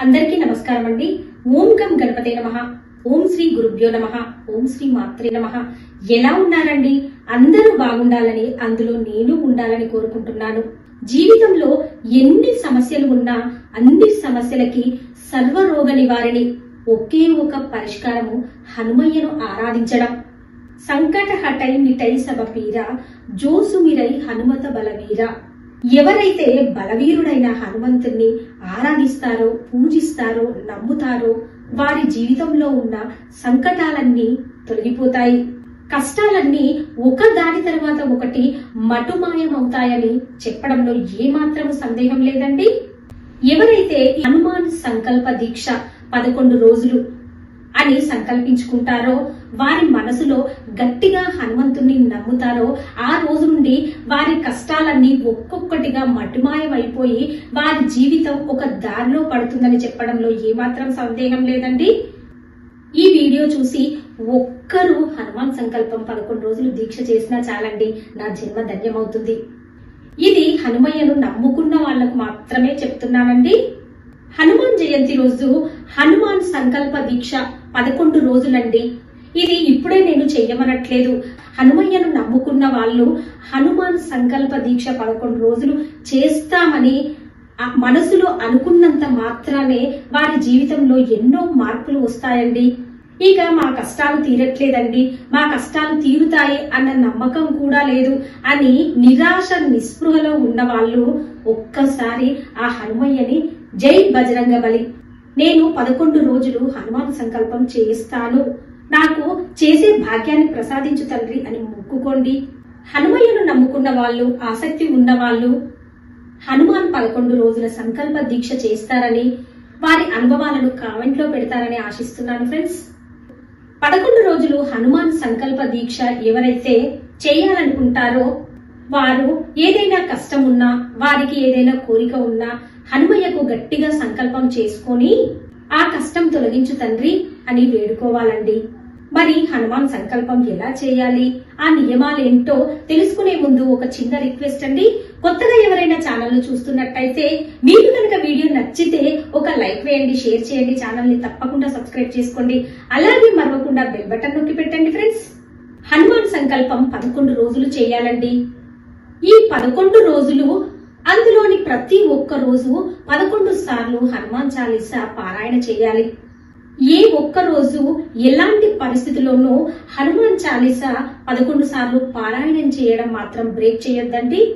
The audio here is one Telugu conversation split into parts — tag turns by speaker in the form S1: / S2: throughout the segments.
S1: అందరికీ నమస్కారం అండి. ఓం గం గణపతే నమ. ఓం శ్రీ గురుభ్యో నమ. ఓం శ్రీ మాత్రే నమ. ఎలా ఉన్నారండి? అందరూ బాగుండాలని అందులో నేను ఉండాలని కోరుకుంటున్నాను. జీవితంలో ఎన్ని సమస్యలు ఉన్నా అన్ని సమస్యలకి సర్వరోగ నివారిణి ఒకే ఒక పరిష్కారము హనుమయ్యను ఆరాధించడం. సంకట హటై నిటై సభ పీర జోసుమిరై హనుమత బలవీర. ఎవరైతే బలవీరుడైన హనుమంతుణ్ణి ఆరాధిస్తారో పూజిస్తారో నమ్ముతారో వారి జీవితంలో ఉన్న సంకటాలన్నీ తొలగిపోతాయి. కష్టాలన్నీ ఒక దాని తర్వాత ఒకటి మటుమాయమవుతాయని చెప్పడంలో ఏమాత్రము సందేహం లేదండి? ఎవరైతే హనుమాన్ సంకల్ప దీక్ష పదకొండు రోజులు అని సంకల్పించుకుంటారో వారి మనసులో గట్టిగా హనుమంతుణ్ణి నమ్ముతారో ఆ రోజు నుండి వారి కష్టాలన్నీ ఒక్కొక్కటిగా మటుమాయమైపోయి వారి జీవితం ఒక దారిలో పడుతుందని చెప్పడంలో ఏమాత్రం సందేహం లేదండి. ఈ వీడియో చూసి ఒక్కరు హనుమాన్ సంకల్పం పదకొండు రోజులు దీక్ష చేసినా చాలండి నా జన్మ ధన్యమవుతుంది. ఇది హనుమయ్యను నమ్ముకున్న వాళ్ళకు మాత్రమే చెప్తున్నానండి. హనుమాన్ జయంతి రోజు హనుమాన్ సంకల్ప దీక్ష పదకొండు రోజులండి. ఇది ఇప్పుడే నేను చెయ్యమనట్లేదు హనుమయ్యను నమ్ముకున్న వాళ్ళు హనుమాన్ సంకల్ప దీక్ష పదకొండు రోజులు చేస్తామని ఆ మనసులో అనుకున్నంత మాత్రమే వారి జీవితంలో ఎన్నో మార్పులు వస్తాయండి. ఇక మా కష్టాలు తీరట్లేదండి. మా కష్టాలు తీరుతాయి అన్న నమ్మకం కూడా లేదు అని నిరాశ నిస్పృహలో ఉన్న వాళ్ళు ఒక్కసారి ఆ హనుమయ్యని జై బజరంగ బలి నేను పదకొండు రోజులు హనుమాన్ సంకల్పం చేయిస్తాను. నాకు చేసే భాగ్యాన్ని ప్రసాదించు తండ్రి అని మొక్కుకోండి. హనుమయ్యను నమ్ముకున్న వాళ్ళు ఆసక్తి ఉన్నవాళ్ళు హనుమాన్ పదకొండు రోజుల సంకల్ప దీక్ష చేస్తారని వారి అనుభవాలను కామెంట్లో పెడతారని ఆశిస్తున్నాను ఫ్రెండ్స్. పదకొండు రోజులు హనుమాన్ సంకల్ప దీక్ష ఎవరైతే చేయాలనుకుంటారో వారు ఏదైనా కష్టం ఉన్నా వారికి ఏదైనా కోరిక ఉన్నా హనుమయ్యకు గట్టిగా సంకల్పం చేసుకొని ఆ కష్టం తొలగించు తండ్రి అని వేడుకోవాలండి. మరి హనుమాన్ సంకల్పం ఎలా చేయాలి? ఆ నియమాలు ఏంటో తెలుసుకునే ముందు ఒక చిన్న రిక్వెస్ట్ అండి. కొత్తగా ఎవరైనా ఛానల్ చూస్తున్నట్టయితే మీకు కనుక వీడియో నచ్చితే ఒక లైక్ వేయండి షేర్ చేయండి ఛానల్ని తప్పకుండా సబ్స్క్రైబ్ చేసుకోండి. అలాగే మరవకుండా బెల్ బటన్ నొక్కి పెట్టండి ఫ్రెండ్స్. హనుమాన్ సంకల్పం పదకొండు రోజులు చేయాలండి. ఈ పదకొండు రోజులు అందులోని ప్రతి ఒక్క రోజు పదకొండు సార్లు హనుమాన్ చాలీసా పారాయణ చేయాలి. ఏ ఒక్క రోజు ఎలాంటి పరిస్థితుల్లోనూ హనుమాన్ చాలీసా పదకొండు సార్లు పారాయణం చేయడం మాత్రం బ్రేక్ చేయొద్దండి.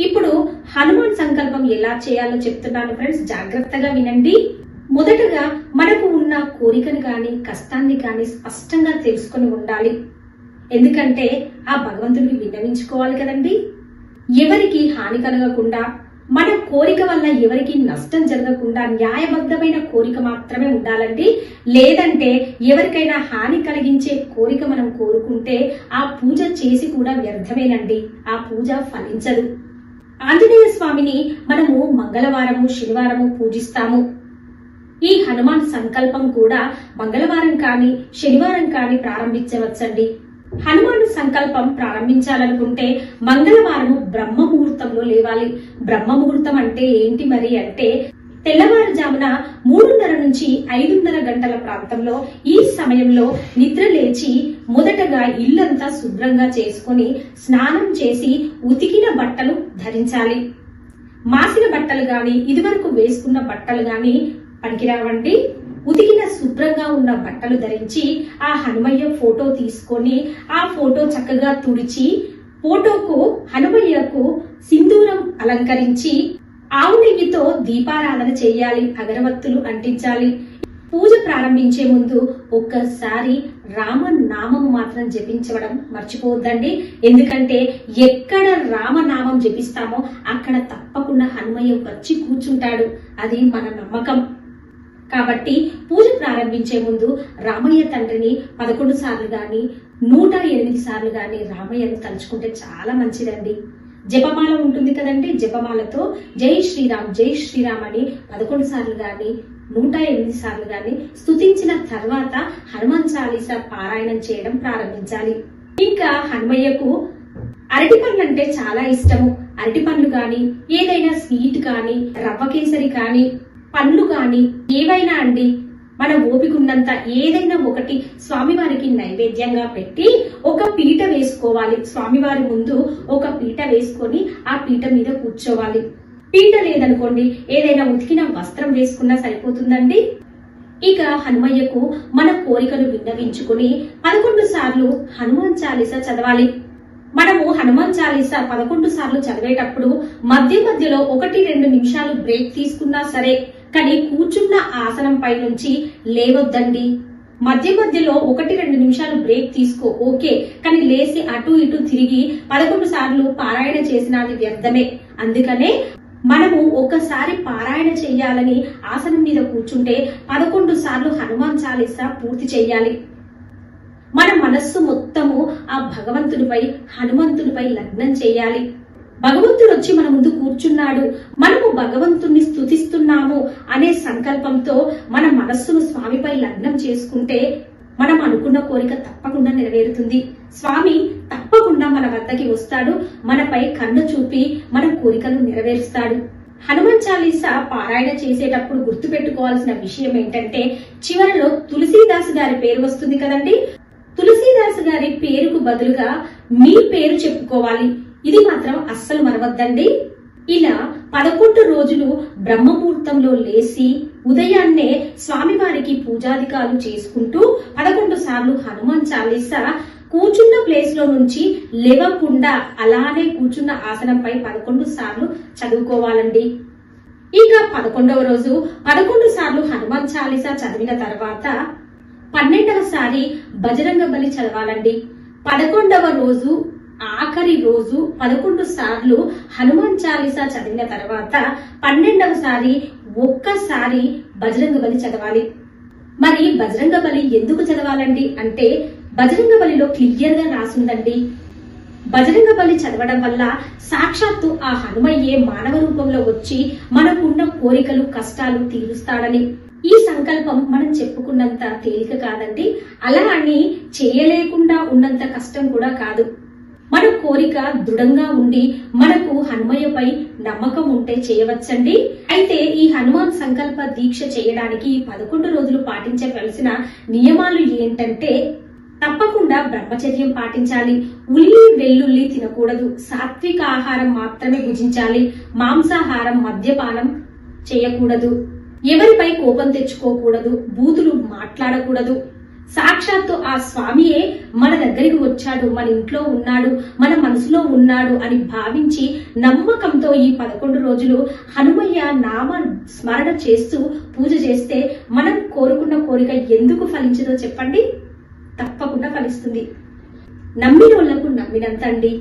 S1: ఇప్పుడు హనుమాన్ సంకల్పం ఎలా చేయాలో చెప్తున్నాను ఫ్రెండ్స్ జాగ్రత్తగా వినండి. మొదటగా మనకు ఉన్న కోరికను గాని కష్టాన్ని గాని స్పష్టంగా తెలుసుకొని ఉండాలి. ఎందుకంటే ఆ భగవంతుడికి విన్నవించుకోవాలి కదండి. ఎవరికి హాని కలగకుండా మన కోరిక వల్ల ఎవరికి నష్టం జరగకుండా న్యాయబద్ధమైన కోరిక మాత్రమే ఉండాలండి లేదంటే ఎవరికైనా హాని కలిగించే కోరిక మనం కోరుకుంటే ఆ పూజ చేసి కూడా వ్యర్థమేనండి. ఆ పూజ ఫలించదు. ఆంజనేయ స్వామిని మనము మంగళవారము శనివారము పూజిస్తాము. ఈ హనుమాన్ సంకల్పం కూడా మంగళవారం కానీ శనివారం కానీ ప్రారంభించవచ్చండి. హనుమాను సంకల్పం ప్రారంభించాలనుకుంటే మంగళవారం బ్రహ్మ ముహూర్తంలో లేవాలి. బ్రహ్మ ముహూర్తం అంటే ఏంటి మరి అంటే తెల్లవారుజామున మూడున్నర నుంచి ఐదున్నర గంటల ప్రాంతంలో ఈ సమయంలో నిద్ర లేచి మొదటగా ఇల్లంతా శుభ్రంగా చేసుకొని స్నానం చేసి ఉతికిన బట్టలు ధరించాలి. మాసిన బట్టలు గాని ఇదివరకు వేసుకున్న బట్టలు గాని పనికిరావండి. ఉతికిన శుభ్రంగా ఉన్న బట్టలు ధరించి ఆ హనుమయ్య ఫోటో తీసుకొని ఆ ఫోటో చక్కగా తుడిచి ఫోటోకు హనుమయ్యకు సింధూరం అలంకరించి ఆవు నెయ్యితో దీపారాధన చేయాలి అగరవత్తులు అంటించాలి. పూజ ప్రారంభించే ముందు ఒక్కసారి రామ నామము మాత్రం జపించడం మర్చిపోవద్దండి. ఎందుకంటే ఎక్కడ రామనామం జపిస్తామో అక్కడ తప్పకుండా హనుమయ్య వచ్చి కూర్చుంటాడు. అది మన నమ్మకం. కాబట్టి పూజ ప్రారంభించే ముందు రామయ్య తండ్రిని పదకొండు సార్లు గాని నూట ఎనిమిది సార్లు గాని రామయ్యను తలుచుకుంటే చాలా మంచిదండి. జపమాల ఉంటుంది కదండి జపమాలతో జై శ్రీరామ్ జై శ్రీరామ్ అని పదకొండు సార్లు గాని నూట ఎనిమిది సార్లు గాని స్థుతించిన తర్వాత హనుమాన్ చాలీస పారాయణం చేయడం ప్రారంభించాలి. ఇంకా హనుమయ్యకు అరటి పండ్లు అంటే చాలా ఇష్టము. అరటి పండ్లు కానీ ఏదైనా స్వీట్ కానీ రవ్వ కేసరి కానీ పండ్లు కానీ ఏవైనా అండి మన ఓపికున్నంత ఏదైనా ఒకటి స్వామివారికి నైవేద్యంగా పెట్టి ఒక పీట వేసుకోవాలి. స్వామివారి ముందు ఒక పీట వేసుకొని ఆ పీట మీద కూర్చోవాలి. పీట లేదనుకోండి ఏదైనా ఉతికిన వస్త్రం వేసుకున్నా సరిపోతుందండి? ఇక హనుమయ్యకు మన కోరికలు విన్నవించుకుని పదకొండు సార్లు హనుమాన్ చాలీస చదవాలి. మనము హనుమాన్ చాలీస పదకొండు సార్లు చదివేటప్పుడు మధ్య మధ్యలో ఒకటి రెండు నిమిషాలు బ్రేక్ తీసుకున్నా సరే కానీ కూర్చున్న ఆసనం పై నుంచి లేవద్దండి. మధ్య మధ్యలో ఒకటి రెండు నిమిషాలు బ్రేక్ తీసుకో ఓకే. కానీ లేచి అటు ఇటు తిరిగి పదకొండు సార్లు పారాయణ చేసిన అది వ్యర్థమే. అందుకనే మనము ఒకసారి పారాయణ చెయ్యాలని ఆసనం మీద కూర్చుంటే పదకొండు సార్లు హనుమాన్ చాలీసా పూర్తి చెయ్యాలి మన మనస్సు మొత్తము ఆ భగవంతుడిపై హనుమంతుడిపై లగ్నం చేయాలి. భగవంతుడు వచ్చి మన ముందు కూర్చున్నాడు. మనము భగవంతుణ్ణి స్తుతిస్తున్నాము అనే సంకల్పంతో మన మనస్సును స్వామిపై లగ్నం చేసుకుంటే మనం అనుకున్న కోరిక తప్పకుండా నెరవేరుతుంది. స్వామి తప్పకుండా మన వద్దకి వస్తాడు. మనపై కన్ను చూపి మన కోరికలు నెరవేరుస్తాడు. హనుమాన్ చాలీసా పారాయణ చేసేటప్పుడు గుర్తు పెట్టుకోవాల్సిన విషయం ఏంటంటే చివరలో తులసీదాసు గారి పేరు వస్తుంది కదండి? తులసీదాసు గారి పేరుకు బదులుగా మీ పేరు చెప్పుకోవాలి. ఇది మాత్రం అస్సలు మరవద్దండి. ఇలా పదకొండు రోజులు బ్రహ్మముహూర్తంలో లేసి ఉదయాన్నే స్వామివారికి పూజాధికాలు చేసుకుంటూ పదకొండు సార్లు హనుమాన్ చాలీసా కూర్చున్న ప్లేస్లో నుంచి లేవకుండా అలానే కూర్చున్న ఆసనంపై పదకొండు సార్లు చదువుకోవాలండి. ఇక పదకొండవ రోజు పదకొండు సార్లు హనుమాన్ చాలీసా చదివిన తర్వాత పన్నెండవ సారి బజరంగ బలి చదవాలండి. పదకొండవ రోజు ఆఖరి రోజు పదకొండు సార్లు హనుమాన్ చాలీసా చదివిన తర్వాత పన్నెండవ సారి ఒక్కసారి బజరంగ బలి చదవాలి. మరి బజరంగ బలి ఎందుకు చదవాలండి? అంటే బజరంగ బలిలో క్లియర్గా రాసిందండి. బజరంగ బలి చదవడం వల్ల సాక్షాత్తు ఆ హనుమయ్యే మానవ రూపంలో వచ్చి మనకున్న కోరికలు కష్టాలు తీరుస్తాడని. ఈ సంకల్పం మనం చెప్పుకున్నంత తేలిక కాదండి. అలా అని చేయలేకుండా ఉన్నంత కష్టం కూడా కాదు. మన కోరిక దృఢంగా ఉండి మనకు హనుమయ్యపై నమ్మకం ఉంటే చేయవచ్చండి. అయితే ఈ హనుమాన్ సంకల్ప దీక్ష చేయడానికి పదకొండు రోజులు పాటించవలసిన నియమాలు ఏంటంటే తప్పకుండా బ్రహ్మచర్యం పాటించాలి. ఉల్లి వెల్లుల్లి తినకూడదు. సాత్విక ఆహారం మాత్రమే భుజించాలి. మాంసాహారం మద్యపానం చేయకూడదు. ఎవరిపై కోపం తెచ్చుకోకూడదు. బూతులు మాట్లాడకూడదు. సాక్షాత్తు ఆ స్వామియే మన దగ్గరికి వచ్చాడు మన ఇంట్లో ఉన్నాడు మన మనసులో ఉన్నాడు అని భావించి నమ్మకంతో ఈ పదకొండు రోజులు హనుమయ్య నామ స్మరణ చేస్తూ పూజ చేస్తే మనం కోరుకున్న కోరిక ఎందుకు ఫలించదో చెప్పండి? తప్పకుండా ఫలిస్తుంది. నమ్మినోళ్ళకు నమ్మినంత అండి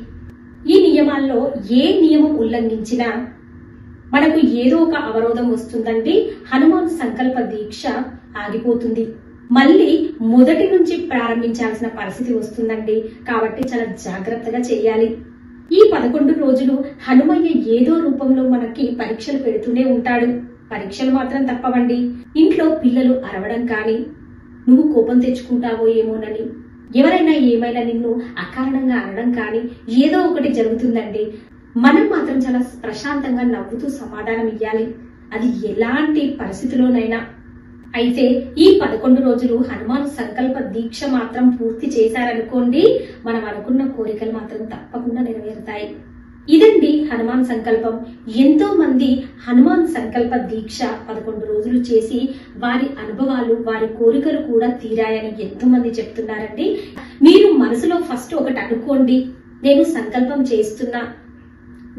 S1: ఈ నియమాల్లో ఏ నియమం ఉల్లంఘించినా మనకు ఏదో ఒక అవరోధం వస్తుందండి హనుమాన్ సంకల్ప దీక్ష ఆగిపోతుంది. మళ్ళీ మొదటి నుంచి ప్రారంభించాల్సిన పరిస్థితి వస్తుందండి. కాబట్టి చాలా జాగ్రత్తగా చేయాలి. ఈ పదకొండు రోజులు హనుమయ్య ఏదో రూపంలో మనకి పరీక్షలు పెడుతూనే ఉంటాడు. పరీక్షలు మాత్రం తప్పవండి. ఇంట్లో పిల్లలు అరవడం కానీ నువ్వు కోపం తెచ్చుకుంటావో ఏమోనని ఎవరైనా ఏమైనా నిన్ను అకారణంగా అనడం కానీ ఏదో ఒకటి జరుగుతుందండి. మనం మాత్రం చాలా ప్రశాంతంగా నవ్వుతూ సమాధానం ఇవ్వాలి అది ఎలాంటి పరిస్థితిలోనైనా అయితే ఈ పదకొండు రోజులు హనుమాన్ సంకల్ప దీక్ష మాత్రం పూర్తి చేశారనుకోండి మనం అనుకున్న కోరికలు మాత్రం తప్పకుండా నెరవేరుతాయి. ఇదండి హనుమాన్ సంకల్పం. ఎంతో మంది హనుమాన్ సంకల్ప దీక్ష పదకొండు రోజులు చేసి వారి అనుభవాలు వారి కోరికలు కూడా తీరాయని ఎంతో మంది చెప్తున్నారండి. మీరు మనసులో ఫస్ట్ ఒకటి అనుకోండి నేను సంకల్పం చేస్తున్నా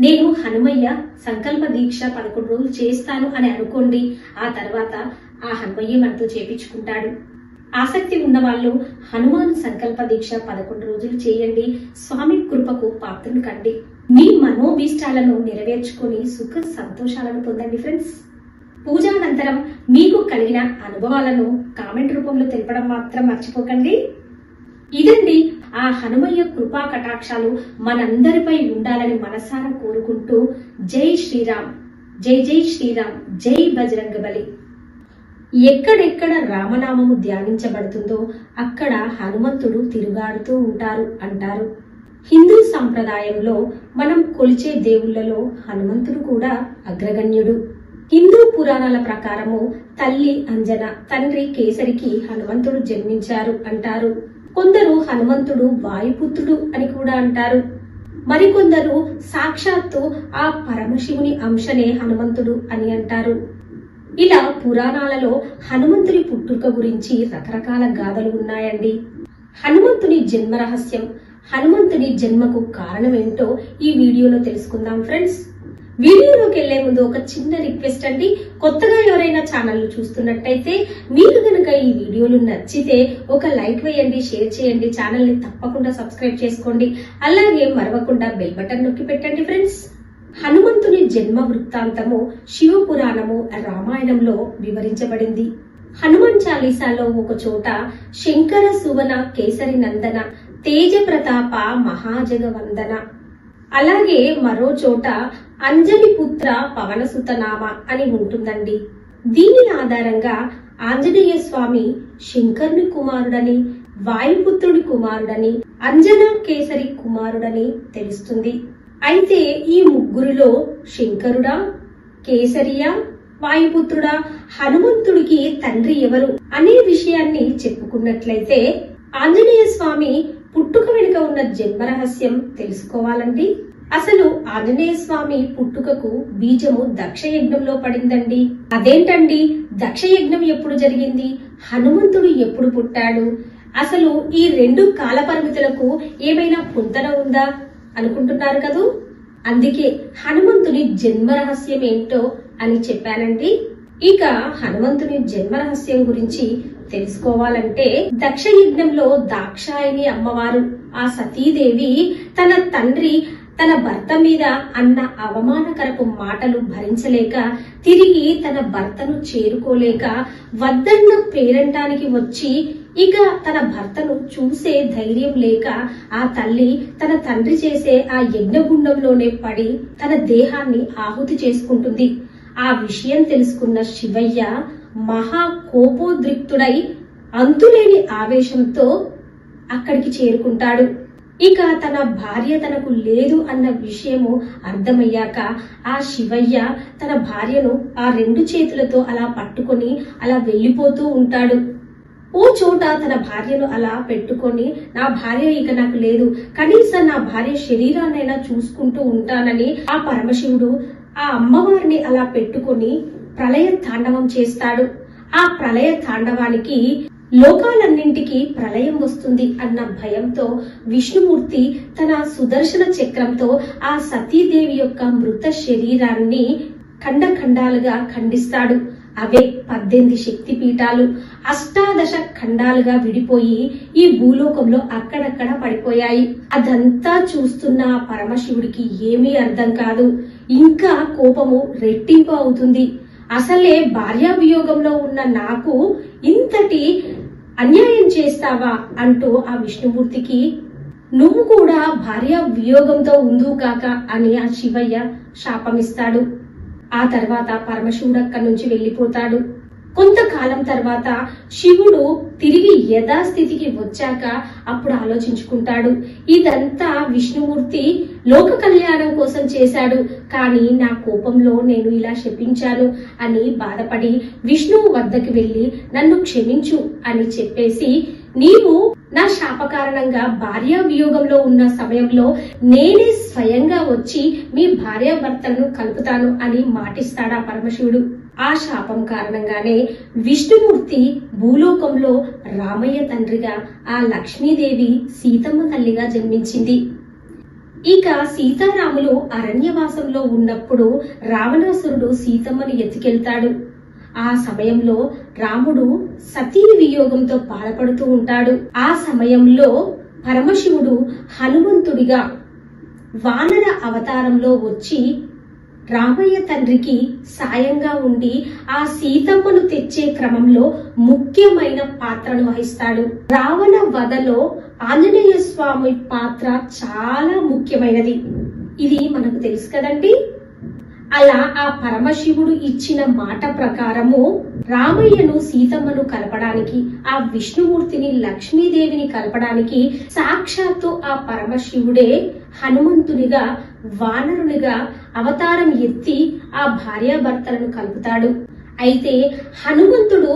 S1: నేను హనుమయ్య సంకల్ప దీక్ష పదకొండు రోజులు చేస్తాను అని అనుకోండి ఆ తర్వాత ఆ హనుమయ్య మనతో చేపించుకుంటాడు. ఆసక్తి ఉన్నవాళ్ళు హనుమాన్ సంకల్ప దీక్ష పదకొండు రోజులు చేయండి. స్వామి కృపకు పాత్రను కండి. మీ మనోభీష్టాలను నెరవేర్చుకొని సుఖ సంతోషాలను పొందండి ఫ్రెండ్స్. పూజానంతరం మీకు కలిగిన అనుభవాలను కామెంట్ రూపంలో తెలపడం మాత్రం మర్చిపోకండి. ఇదండి ఆ హనుమయ్య కృపా కటాక్షాలు మనందరిపై ఉండాలని మనసారా కోరుకుంటూ జై శ్రీరామ్. జై జై శ్రీరామ్. జై బజరంగ బలి. ఎక్కడెక్కడ రామనామము ధ్యానించబడుతుందో అక్కడ హనుమంతుడు తిరుగాడుతూ ఉంటారు అంటారు. హిందూ సంప్రదాయంలో మనం కొలిచే దేవుళ్ళలో హనుమంతుడు కూడా అగ్రగణ్యుడు. హిందూ పురాణాల ప్రకారము తల్లి అంజన తండ్రి కేసరికి హనుమంతుడు జన్మించారు అంటారు. కొందరు హనుమంతుడు వాయుపుత్రుడు అని కూడా అంటారు. మరికొందరు సాక్షాత్తు ఆ పరమశివుని అంశనే హనుమంతుడు అని అంటారు. ఇలా పురాణాలలో హనుమంతుని పుట్టుక గురించి రకరకాల గాథలు ఉన్నాయండి. హనుమంతుని జన్మ రహస్యం హనుమంతుని జన్మకు కారణం ఏంటో ఈ వీడియోలో తెలుసుకుందాం ఫ్రెండ్స్. వీడియోలోకి వెళ్ళే ముందు ఒక చిన్న రిక్వెస్ట్ అండి. కొత్తగా ఎవరైనా ఛానల్ చూస్తున్నట్టయితే మీకు కనుక ఈ వీడియోలు నచ్చితే ఒక లైక్ వేయండి షేర్ చేయండి ఛానల్ని తప్పకుండా సబ్స్క్రైబ్ చేసుకోండి. అలాగే మరవకుండా బెల్ బటన్ నొక్కి పెట్టండి ఫ్రెండ్స్. జన్మ వృత్తాంతము శివ పురాణము రామాయణంలో వివరించబడింది. హనుమాన్ చాలీసాలో ఒక చోట శంకర సువన కేసరి నందన తేజ ప్రతాప మహాజగవందన. అలాగే మరో చోట అంజలి పుత్ర అని ఉంటుందండి. దీని ఆధారంగా ఆంజనేయ స్వామి శంకరుని కుమారుడని వాయుపుత్రుడి కుమారుడని అంజనా కేసరి కుమారుడని తెలుస్తుంది. అయితే ఈ ముగ్గురిలో శంకరుడా కేసరియా వాయుపుత్రుడా హనుమంతుడికి తండ్రి ఎవరు అనే విషయాన్ని చెప్పుకున్నట్లయితే ఆంజనేయ స్వామి పుట్టుక వెనుక ఉన్న జన్మ రహస్యం తెలుసుకోవాలండి. అసలు ఆంజనేయ స్వామి పుట్టుకకు బీజము దక్ష యజ్ఞంలో పడిందండి. అదేంటండి? దక్ష యజ్ఞం ఎప్పుడు జరిగింది? హనుమంతుడు ఎప్పుడు పుట్టాడు? అసలు ఈ రెండు కాల పరిమితులకు ఏమైనా పొంతన ఉందా? అనుకుంటున్నారు కదూ? అందుకే హనుమంతుని జన్మ రహస్యం ఏంటో అని చెప్పానండి. ఇక హనుమంతుని జన్మ రహస్యం గురించి తెలుసుకోవాలంటే దక్ష యజ్ఞంలో దాక్షాయిని అమ్మవారు ఆ సతీదేవి తన తండ్రి తన భర్త మీద అన్న అవమానకరపు మాటలు భరించలేక తిరిగి తన భర్తను చేరుకోలేక వద్దన్న పేరంటానికి వచ్చి ఇక తన భర్తను చూసే ధైర్యం లేక ఆ తల్లి తన తండ్రి చేసే ఆ యజ్ఞగుండంలోనే పడి తన దేహాన్ని ఆహుతి చేసుకుంటుంది. ఆ విషయం తెలుసుకున్న శివయ్య మహా కోపోద్రిక్తుడై అంతులేని ఆవేశంతో అక్కడికి చేరుకుంటాడు. ఇక తన భార్య తనకు లేదు అన్న విషయము అర్థమయ్యాక ఆ శివయ్య తన భార్యను ఆ రెండు చేతులతో అలా పట్టుకొని అలా వెళ్ళిపోతూ ఉంటాడు. ఓ చోట తన భార్యను అలా పెట్టుకొని నా భార్య ఇక నాకు లేదు కనీసం నా భార్య శరీరాన్నైనా చూసుకుంటూ ఉంటానని ఆ పరమశివుడు ఆ అమ్మవారిని అలా పెట్టుకొని ప్రళయ తాండవం చేస్తాడు. ఆ ప్రళయ తాండవానికి లోకాలన్నింటికి ప్రళయం వస్తుంది అన్న భయంతో విష్ణుమూర్తి తన సుదర్శన చక్రంతో ఆ సతీదేవి యొక్క మృత శరీరాన్ని ఖండఖండాలుగా ఖండిస్తాడు. అవే పద్దెనిమిది శక్తి పీఠాలు అష్టాదశ ఖండాలుగా విడిపోయి ఈ భూలోకంలో అక్కడక్కడ పడిపోయాయి. అదంతా చూస్తున్న పరమశివుడికి ఏమీ అర్థం కాదు. ఇంకా కోపము రెట్టింపు అవుతుంది. అసలే భార్యాభియోగంలో ఉన్న నాకు ఇంతటి అన్యాయం చేస్తావా అంటూ ఆ విష్ణుమూర్తికి నువ్వు కూడా భార్య వియోగంతో ఉందు కాక అని ఆ శివయ్య శాపమిస్తాడు. ఆ తర్వాత పరమశివుడు అక్కడి నుంచి వెళ్ళిపోతాడు. కొంతకాలం తర్వాత శివుడు తిరిగి యథాస్థితికి వచ్చాక అప్పుడు ఆలోచించుకుంటాడు. ఇదంతా విష్ణుమూర్తి లోక కళ్యాణం కోసం చేశాడు. కానీ నా కోపంలో నేను ఇలా శపించాను అని బాధపడి విష్ణువు వద్దకు వెళ్ళి నన్ను క్షమించు అని చెప్పేసి నీవు నా శాప కారణంగా భార్య వియోగంలో ఉన్న సమయంలో నేనే స్వయంగా వచ్చి మీ భార్యాభర్తలను కలుపుతాను అని మాటిస్తాడా పరమశివుడు? ఆ శాపం కారణంగానే విష్ణుమూర్తి భూలోకంలో రామయ్య తండ్రిగా ఆ లక్ష్మీదేవి సీతమ్మ తల్లిగా జన్మించింది. ఇక సీతారాములు అరణ్యవాసంలో ఉన్నప్పుడు రావణాసురుడు సీతమ్మను ఎత్తుకెళ్తాడు. ఆ సమయంలో రాముడు సతీ వియోగంతో బాధపడుతూ ఉంటాడు. ఆ సమయంలో పరమశివుడు హనుమంతుడిగా వానర అవతారంలో వచ్చి రామయ్య తండ్రికి సాయంగా ఉండి ఆ సీతమ్మను తెచ్చే క్రమంలో ముఖ్యమైన పాత్రను వహిస్తాడు. రావణ వధలో ఆంజనేయ స్వామి పాత్ర చాలా ముఖ్యమైనది. ఇది మనకు తెలుసు కదండి? అలా ఆ పరమశివుడు ఇచ్చిన మాట ప్రకారము రామయ్యను సీతమ్మను కలపడానికి ఆ విష్ణుమూర్తిని లక్ష్మీదేవిని కలపడానికి సాక్షాత్తు ఆ పరమశివుడే హనుమంతునిగా వానరునిగా అవతారం ఎత్తి ఆ భార్యాభర్తలను కలుపుతాడు. అయితే హనుమంతుడు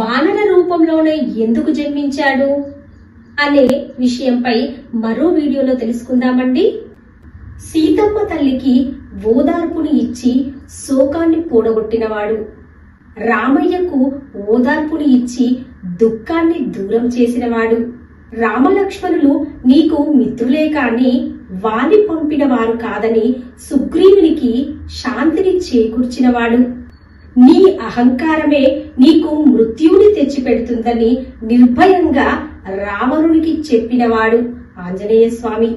S1: వానర రూపంలోనే ఎందుకు జన్మించాడు అనే విషయంపై మరో వీడియోలో తెలుసుకుందామండి. సీతమ్మ తల్లికి ఓదార్పుని ఇచ్చి శోకాన్ని పూడగొట్టినవాడు రామయ్యకు ఓదార్పుని ఇచ్చి దుఃఖాన్ని దూరం చేసినవాడు. రామలక్ష్మణులు నీకు మిత్రులే కాని వాలి పంపిన వారు కాదని సుగ్రీవునికి శాంతిని చేకూర్చినవాడు. నీ అహంకారమే నీకు మృత్యువుని తెచ్చిపెడుతుందని నిర్భయంగా రావణునికి చెప్పినవాడు ఆంజనేయ స్వామి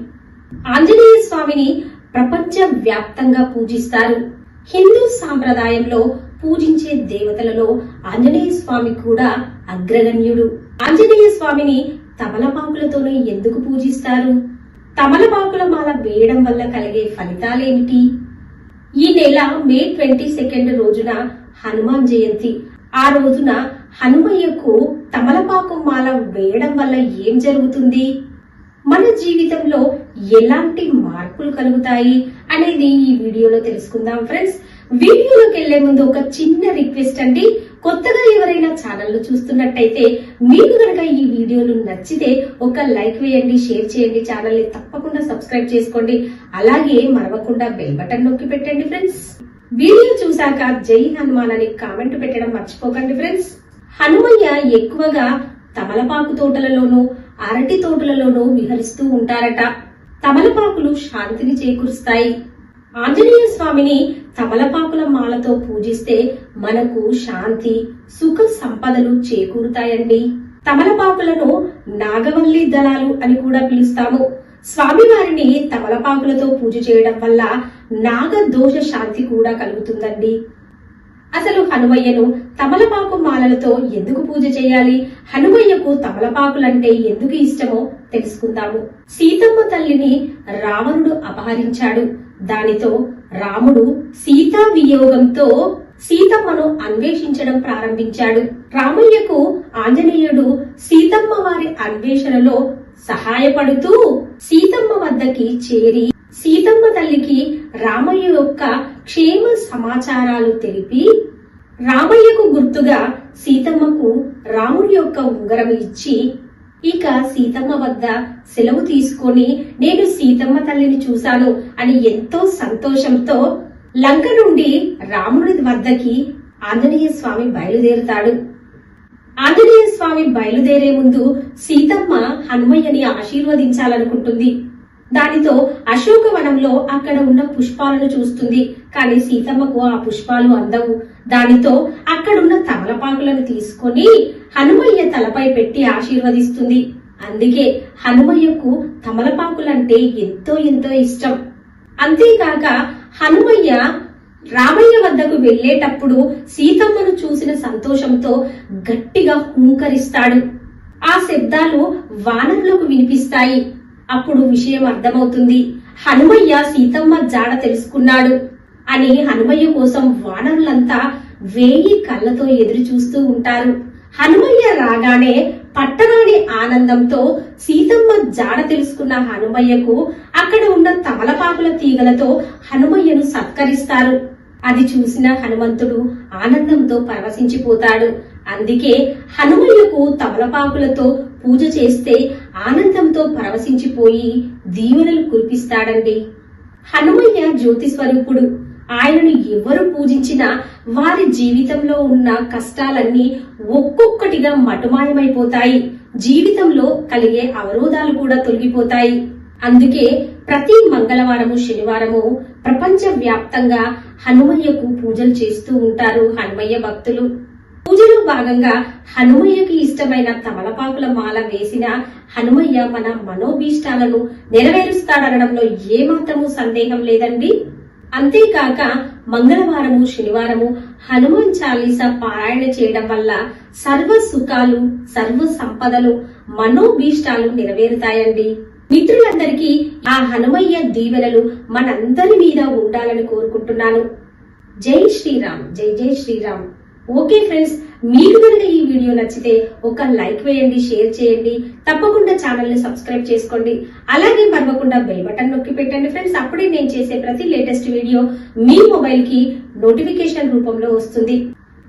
S1: ఆంజనేయ స్వామిని ప్రపంచ వ్యాప్తంగా పూజిస్తారు. హిందూ సాంప్రదాయంలో పూజించే దేవతలలో ఆంజనేయ స్వామి కూడా అగ్రగణ్యుడు. ఆంజనేయ స్వామిని తమలపాకులతోనే ఎందుకు పూజిస్తారు? తమలపాకుల మాల వేయడం వల్ల కలిగే ఫలితాలేమిటి? ఈ నెల మే ట్వంటీ సెకండ్ రోజున హనుమాన్ జయంతి. ఆ రోజున హనుమయ్యకు తమలపాకు మాల వేయడం వల్ల ఏం జరుగుతుంది? మన జీవితంలో ఎలాంటి మార్పులు కలుగుతాయి అనేది ఈ వీడియోలో తెలుసుకుందాం ఫ్రెండ్స్. వీడియోలోకి వెళ్ళే ముందు ఒక చిన్న రిక్వెస్ట్ అండి. కొత్తగా ఎవరైనా ఛానల్ చూస్తున్నట్టయితే మీకు కనుక ఈ వీడియోలు నచ్చితే ఒక లైక్ వేయండి షేర్ చేయండి ఛానల్ని తప్పకుండా సబ్స్క్రైబ్ చేసుకోండి. అలాగే మరవకుండా బెల్ బటన్ నొక్కి పెట్టండి ఫ్రెండ్స్. వీడియో చూశాక జై హనుమాన్ అని కామెంట్ పెట్టడం మర్చిపోకండి ఫ్రెండ్స్. హనుమయ్య ఎక్కువగా తమలపాకు తోటలలోనూ అరటి తోటలలోనూ విహరిస్తూ ఉంటారట. తమలపాకులు శాంతిని చేకూరుస్తాయి. ఆంజనేయ స్వామిని తమలపాకుల మాలతో పూజిస్తే మనకు శాంతి సుఖ సంపదలు చేకూరుతాయండి. తమలపాకులను నాగవల్లి దళాలు అని కూడా పిలుస్తాము. స్వామివారిని తమలపాకులతో పూజ చేయడం వల్ల నాగ దోష శాంతి కూడా కలుగుతుందండి. అసలు హనుమయ్యను తమలపాకు మాలలతో ఎందుకు పూజ చేయాలి? హనుమయ్యకు తమలపాకులంటే ఎందుకు ఇష్టమో తెలుసుకుందాము. సీతమ్మ తల్లిని రావణుడు అపహరించాడు. దానితో రాముడు సీతా వియోగంతో సీతమ్మను అన్వేషించడం ప్రారంభించాడు. రామయ్యకు ఆంజనేయుడు సీతమ్మ వారి అన్వేషణలో సహాయపడుతూ సీతమ్మ వద్దకి చేరి సీతమ్మ తల్లికి రామయ్య యొక్క క్షేమ సమాచారాలు తెలిపి రామయ్యకు గుర్తుగా సీతమ్మకు రాముడి యొక్క ఉంగరం ఇచ్చి ఇక సీతమ్మ వద్ద సెలవు తీసుకొని నేను సీతమ్మ తల్లిని చూశాను అని ఎంతో సంతోషంతో లంక నుండి రాముడి వద్దకి ఆంజనేయ స్వామి బయలుదేరుతాడు. ఆంజనేయ స్వామి బయలుదేరే ముందు సీతమ్మ హనుమయ్యని ఆశీర్వదించాలనుకుంటుంది. దానితో అశోకవనంలో అక్కడ ఉన్న పుష్పాలను చూస్తుంది. కానీ సీతమ్మకు ఆ పుష్పాలు అందవు. దానితో అక్కడున్న తమలపాకులను తీసుకొని హనుమయ్య తలపై పెట్టి ఆశీర్వదిస్తుంది. అందుకే హనుమయ్యకు తమలపాకులంటే ఎంతో ఎంతో ఇష్టం. అంతేకాక హనుమయ్య రామయ్య వద్దకు వెళ్ళేటప్పుడు సీతమ్మను చూసిన సంతోషంతో గట్టిగా హూంకరిస్తాడు. ఆ శబ్దాలు వానరులకు వినిపిస్తాయి. అప్పుడు విషయం అర్థమవుతుంది. హనుమయ్య సీతమ్మ జాడ తెలుసుకున్నాడు. అని హనుమయ్య కోసం వానరులంతా వేయి కళ్ళతో ఎదురు చూస్తూ ఉంటారు. హనుమయ్య రాగానే పట్టరాని ఆనందంతో సీతమ్మ జాడ తెలుసుకున్న హనుమయ్యకు అక్కడ ఉన్న తమలపాకుల తీగలతో హనుమయ్యను సత్కరిస్తారు. అది చూసిన హనుమంతుడు ఆనందంతో పరవశించిపోతాడు. అందుకే హనుమయ్యకు తమలపాకులతో పూజ చేస్తే ఆనందంతో పరవశించిపోయి దీవెనలు కురిపిస్తాడండి. హనుమయ్య జ్యోతిస్వరూపుడు. ఆయనను ఎవరు పూజించినా వారి జీవితంలో ఉన్న కష్టాలన్నీ ఒక్కొక్కటిగా మటుమాయమైపోతాయి. జీవితంలో కలిగే అవరోధాలు కూడా తొలగిపోతాయి. అందుకే ప్రతి మంగళవారము శనివారము ప్రపంచ వ్యాప్తంగా హనుమయ్యకు పూజలు చేస్తూ ఉంటారు హనుమయ్య భక్తులు. పూజలో భాగంగా హనుమయ్యకి ఇష్టమైన తమలపాకుల మాల వేసిన హనుమయ్య మన మనోభీష్టాలను నెరవేరుస్తాడనడంలో ఏమాత్రము సందేహం లేదండి. అంతేకాక మంగళవారము శనివారము హనుమాన్ చాలీసా పారాయణ చేయడం వల్ల సర్వ సుఖాలు సర్వ సంపదలు మనోభీష్టాలు నెరవేరుతాయండి. మిత్రులందరికీ ఆ హనుమయ్య దీవెనలు మనందరి మీద ఉండాలని కోరుకుంటున్నాను. జై శ్రీరామ్ జై జై శ్రీరామ్. ఓకే ఫ్రెండ్స్ మీకు కనుక ఈ వీడియో నచ్చితే ఒక లైక్ వేయండి షేర్ చేయండి తప్పకుండా ఛానల్ని సబ్స్క్రైబ్ చేసుకోండి. అలాగే మరవకుండా బెల్ బటన్ నొక్కి పెట్టండి ఫ్రెండ్స్ అప్పుడే నేను చేసే ప్రతి లేటెస్ట్ వీడియో మీ మొబైల్కి నోటిఫికేషన్ రూపంలో వస్తుంది.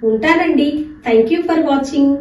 S1: ఉంటానండి. Thank you for watching